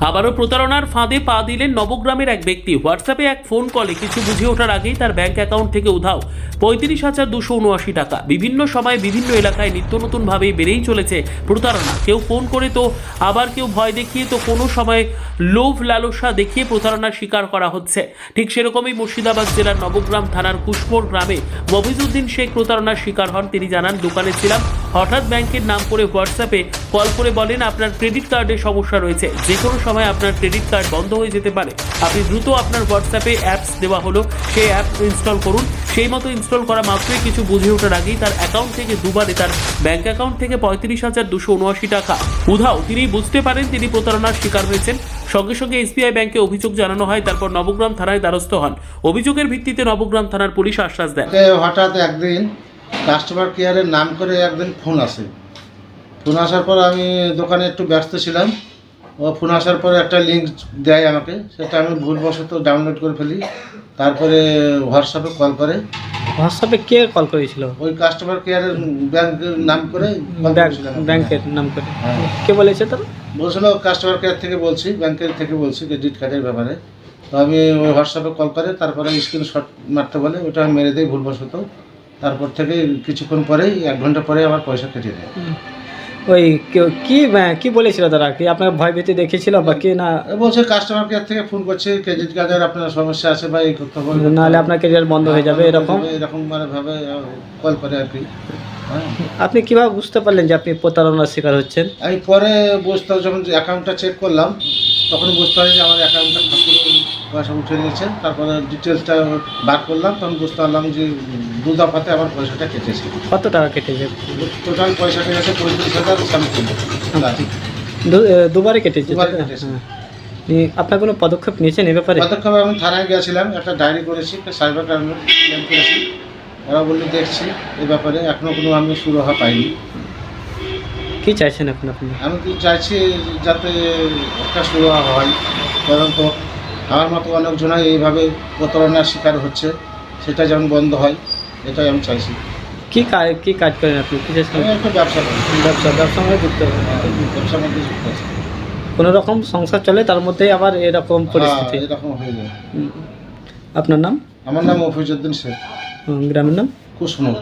আবারও প্রতারণার ফাঁদে পা দিলেন নবগ্রামের এক ব্যক্তি। হোয়াটসঅ্যাপে এক ফোন কলে কিছু বুঝে ওঠার আগেই তার ব্যাংক অ্যাকাউন্ট থেকে উধাও। পঁয়ত্রিশ হাজার দুশো উনআশি টাকা। বিভিন্ন সময় বিভিন্ন এলাকায় নিত্য নতুনভাবেই বেড়েই চলেছে প্রতারণা। কেউ ফোন করে তো, আবার কেউ ভয় দেখিয়ে তো কোনো সময় লোভ লালসা দেখিয়ে প্রতারণার শিকার করা হচ্ছে। ঠিক সেরকমই মুর্শিদাবাদ জেলার নবগ্রাম থানার কুশমোর গ্রামে মফিজউদ্দিন শেখ প্রতারণার শিকার হন। তিনি জানান, দোকানে ছিলাম হঠাৎ ব্যাংকের নাম করে হোয়াটসঅ্যাপে কল করে বলেন আপনার ক্রেডিট কার্ডের সমস্যা রয়েছে। যে কোনো সময় আপনার ক্রেডিট কার্ড বন্ধ হয়ে যেতে পারে। আপনি দ্রুত আপনার হোয়াটসঅ্যাপে অ্যাপস দেওয়া হলো, সেই অ্যাপ ইনস্টল করুন। সেই মতো ইনস্টল করা মাত্রই কিছু বুঝে ওঠার আগেই তার অ্যাকাউন্ট থেকে দুবারে তার ব্যাংক অ্যাকাউন্ট থেকে পঁয়ত্রিশ হাজার দুশো উনআশি টাকা উধাও। তিনি বুঝতে পারেন তিনি প্রতারণার শিকার হয়েছেন। সঙ্গে সঙ্গে এসবিআই ব্যাংকে অভিযোগ জানানো হয়, তারপর নবগ্রাম থানায় দ্বারস্থ হন। অভিযোগের ভিত্তিতে নবগ্রাম থানার পুলিশ আশ্বাস দেন। হঠাৎ একদিন কাস্টমার কেয়ারের নাম করে একদিন ফোন আসে। ফোন আসার পর আমি দোকানে একটু ব্যস্ত ছিলাম। ও ফোন আসার পরে একটা লিঙ্ক দেয় আমাকে। সেটা আমি ভুলবশত ডাউনলোড করে ফেলি। তারপরে হোয়াটসঅ্যাপে কল করে। হোয়াটসঅ্যাপে কে কল করেছিল? ওই কাস্টমার কেয়ারের ব্যাংকের নাম করে ব্যাংক। ব্যাংকের নাম করে। হ্যাঁ। কে বলেছে তারা? বলছিল কাস্টমার কেয়ার থেকে বলছি ব্যাংকের থেকে বলছি ক্রেডিট কার্ডের ব্যাপারে। তো আমি ওই হোয়াটসঅ্যাপে কল করে তারপরে স্ক্রিনশট মারতে বলে ওটা মেরে দিই ভুলবশত। তারপর থেকে কিছুক্ষণ পরেই এক ঘণ্টা পরে আমার পয়সা কেটে দেয়। ওই কি কি বলেছিল তারা? কি আপনার ভয় ভীতি দেখেছিল বা কি না? বলছে কাস্টমার কেয়ার থেকে ফোন করছে ক্রেডিট কার্ডের আপনার সমস্যা আছে বা এই করতে হবে নাহলে আপনার ক্যারিয়ার বন্ধ হয়ে যাবে এরকম? এরকম মানে ভাবে কল করে আর কি। হ্যাঁ। আপনি কীভাবে বুঝতে পারলেন যে আপনি প্রতারণার শিকার হচ্ছেন? আমি পরে বুঝতে যখন অ্যাকাউন্টটা চেক করলাম তখন বুঝতে পারি যে আমার অ্যাকাউন্টটা ঠাকুর পয়সা উঠে নিয়েছে তারপরে ডিটেলসটা বার করলাম তখন বুঝতে পারলাম যে দু দফাতে আমার পয়সাটা কেটেছে। কত টাকা কেটেছে? টোটাল পয়সা কেটেছে পঁয়ত্রিশ হাজার সামথিং আহ, দুবারে কেটেছে। হ্যাঁ। আপনি- আপনার কোনো পদক্ষেপ নিয়েছেন এ ব্যাপারে? পদক্ষেপ আমি থানায় গিয়েছিলাম একটা ডায়েরি করেছি একটা সাইবার ক্রাইমে ক্লেম করেছি। ওরা বলল দেখছি এ ব্যাপারে এখনও কোনো আমি সুরাহা পাইনি। কি চাইছেন এখন আপনি? আমি তো চাইছি যাতে একটা সুরাহা হয় কারণ তো আমার মতো অনেকজনাই এইভাবে প্রতারণার শিকার হচ্ছে সেটা যেমন বন্ধ হয় এটাই আমি চাইছি। কি কাজ কি কাজ করেন আপনি? আমি সঙ্গে একটা ব্যবসা করি। ব্যবসা ব্যবসার সঙ্গে যুক্ত ব্যবসার মধ্যে যুক্ত আছি। কোনো রকম সংসার চলে তার মধ্যেই আবার এরকম পরিস্থিতি। হ্যাঁ, এরকম হয়ে যায়। হুম। আপনার নাম? আমার নাম মফিজুদ্দিন শেখ। গ্রামের নাম? কুসমুর